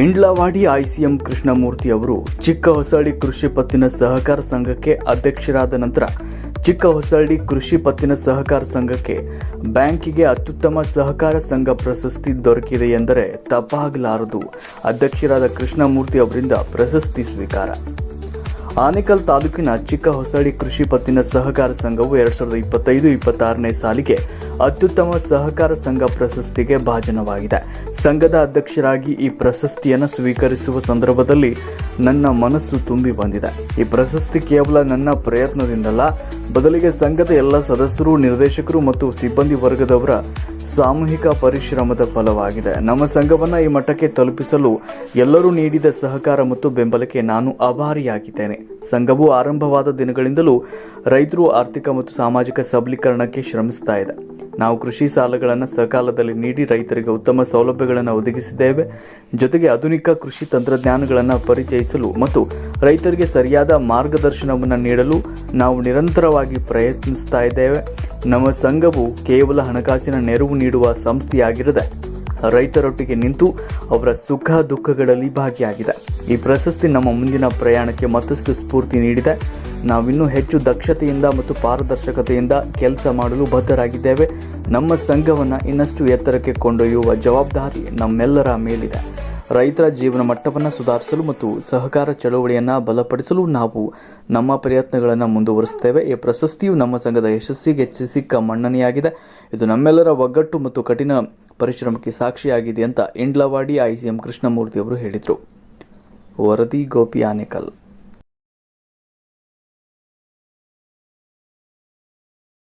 ಇಂಡ್ಲವಾಡಿ ಐಸಿಎಂ ಕೃಷ್ಣಮೂರ್ತಿ ಅವರು ಚಿಕ್ಕ ಹೊಸಳ್ಳಿ ಕೃಷಿ ಪತ್ತಿನ ಸಹಕಾರ ಸಂಘಕ್ಕೆ ಅಧ್ಯಕ್ಷರಾದ ನಂತರ ಚಿಕ್ಕ ಹೊಸಳ್ಳಿ ಕೃಷಿ ಪತ್ತಿನ ಸಹಕಾರ ಸಂಘಕ್ಕೆ ಬ್ಯಾಂಕಿಗೆ ಅತ್ಯುತ್ತಮ ಸಹಕಾರ ಸಂಘ ಪ್ರಶಸ್ತಿ ದೊರಕಿದೆ ಎಂದರೆ ತಪ್ಪಾಗಲಾರದು. ಅಧ್ಯಕ್ಷರಾದ ಕೃಷ್ಣಮೂರ್ತಿ ಅವರಿಂದ ಪ್ರಶಸ್ತಿ ಸ್ವೀಕಾರ. ಆನೇಕಲ್ ತಾಲೂಕಿನ ಚಿಕ್ಕ ಹೊಸಳ್ಳಿ ಕೃಷಿ ಪತ್ತಿನ ಸಹಕಾರ ಸಂಘವು ಎರಡ್ ಸಾವಿರದ ಇಪ್ಪತ್ತೈದು, ಇಪ್ಪತ್ತಾರನೇ ಸಾಲಿಗೆ ಅತ್ಯುತ್ತಮ ಸಹಕಾರ ಸಂಘ ಪ್ರಶಸ್ತಿಗೆ ಭಾಜನವಾಗಿದೆ. ಸಂಘದ ಅಧ್ಯಕ್ಷರಾಗಿ ಈ ಪ್ರಶಸ್ತಿಯನ್ನು ಸ್ವೀಕರಿಸುವ ಸಂದರ್ಭದಲ್ಲಿ ನನ್ನ ಮನಸ್ಸು ತುಂಬಿ ಬಂದಿದೆ. ಈ ಪ್ರಶಸ್ತಿ ಕೇವಲ ನನ್ನ ಪ್ರಯತ್ನದಿಂದಲ್ಲ, ಬದಲಿಗೆ ಸಂಘದ ಎಲ್ಲ ಸದಸ್ಯರು, ನಿರ್ದೇಶಕರು ಮತ್ತು ಸಿಬ್ಬಂದಿ ವರ್ಗದವರ ಸಾಮೂಹಿಕ ಪರಿಶ್ರಮದ ಫಲವಾಗಿದೆ. ನಮ್ಮ ಸಂಘವನ್ನು ಈ ಮಟ್ಟಕ್ಕೆ ತಲುಪಿಸಲು ಎಲ್ಲರೂ ನೀಡಿದ ಸಹಕಾರ ಮತ್ತು ಬೆಂಬಲಕ್ಕೆ ನಾನು ಆಭಾರಿಯಾಗಿದ್ದೇನೆ. ಸಂಘವು ಆರಂಭವಾದ ದಿನಗಳಿಂದಲೂ ರೈತರು ಆರ್ಥಿಕ ಮತ್ತು ಸಾಮಾಜಿಕ ಸಬಲೀಕರಣಕ್ಕೆ ಶ್ರಮಿಸ್ತಾ ಇದೆ. ನಾವು ಕೃಷಿ ಸಾಲಗಳನ್ನು ಸಕಾಲದಲ್ಲಿ ನೀಡಿ ರೈತರಿಗೆ ಉತ್ತಮ ಸೌಲಭ್ಯಗಳನ್ನು ಒದಗಿಸಿದ್ದೇವೆ. ಜೊತೆಗೆ ಆಧುನಿಕ ಕೃಷಿ ತಂತ್ರಜ್ಞಾನಗಳನ್ನು ಪರಿಚಯಿಸಲು ಮತ್ತು ರೈತರಿಗೆ ಸರಿಯಾದ ಮಾರ್ಗದರ್ಶನವನ್ನು ನೀಡಲು ನಾವು ನಿರಂತರವಾಗಿ ಪ್ರಯತ್ನಿಸ್ತಾ ಇದ್ದೇವೆ. ನಮ್ಮ ಸಂಘವು ಕೇವಲ ಹಣಕಾಸಿನ ನೆರವು ನೀಡುವ ಸಂಸ್ಥೆಯಾಗಿರದೆ ರೈತರೊಟ್ಟಿಗೆ ನಿಂತು ಅವರ ಸುಖ ದುಃಖಗಳಲ್ಲಿ ಭಾಗಿಯಾಗಿದೆ. ಈ ಪ್ರಶಸ್ತಿ ನಮ್ಮ ಮುಂದಿನ ಪ್ರಯಾಣಕ್ಕೆ ಮತ್ತಷ್ಟು ಸ್ಫೂರ್ತಿ ನೀಡಿದೆ. ನಾವಿನ್ನೂ ಹೆಚ್ಚು ದಕ್ಷತೆಯಿಂದ ಮತ್ತು ಪಾರದರ್ಶಕತೆಯಿಂದ ಕೆಲಸ ಮಾಡಲು ಬದ್ಧರಾಗಿದ್ದೇವೆ. ನಮ್ಮ ಸಂಘವನ್ನು ಇನ್ನಷ್ಟು ಎತ್ತರಕ್ಕೆ ಕೊಂಡೊಯ್ಯುವ ಜವಾಬ್ದಾರಿ ನಮ್ಮೆಲ್ಲರ ಮೇಲಿದೆ. ರೈತರ ಜೀವನ ಮಟ್ಟವನ್ನು ಸುಧಾರಿಸಲು ಮತ್ತು ಸಹಕಾರ ಚಳವಳಿಯನ್ನು ಬಲಪಡಿಸಲು ನಾವು ನಮ್ಮ ಪ್ರಯತ್ನಗಳನ್ನು ಮುಂದುವರಿಸುತ್ತೇವೆ. ಈ ಪ್ರಶಸ್ತಿಯು ನಮ್ಮ ಸಂಘದ ಯಶಸ್ಸಿಗೆ ಸಿಕ್ಕ ಮನ್ನಣೆಯಾಗಿದೆ. ಇದು ನಮ್ಮೆಲ್ಲರ ಒಗ್ಗಟ್ಟು ಮತ್ತು ಕಠಿಣ ಪರಿಶ್ರಮಕ್ಕೆ ಸಾಕ್ಷಿಯಾಗಿದೆ ಅಂತ ಇಂಡ್ಲವಾಡಿ ಐಸಿಎಂ ಕೃಷ್ಣಮೂರ್ತಿ ಅವರು ಹೇಳಿದರು. ವರದಿ ಗೋಪಿ ಆನೇಕಲ್.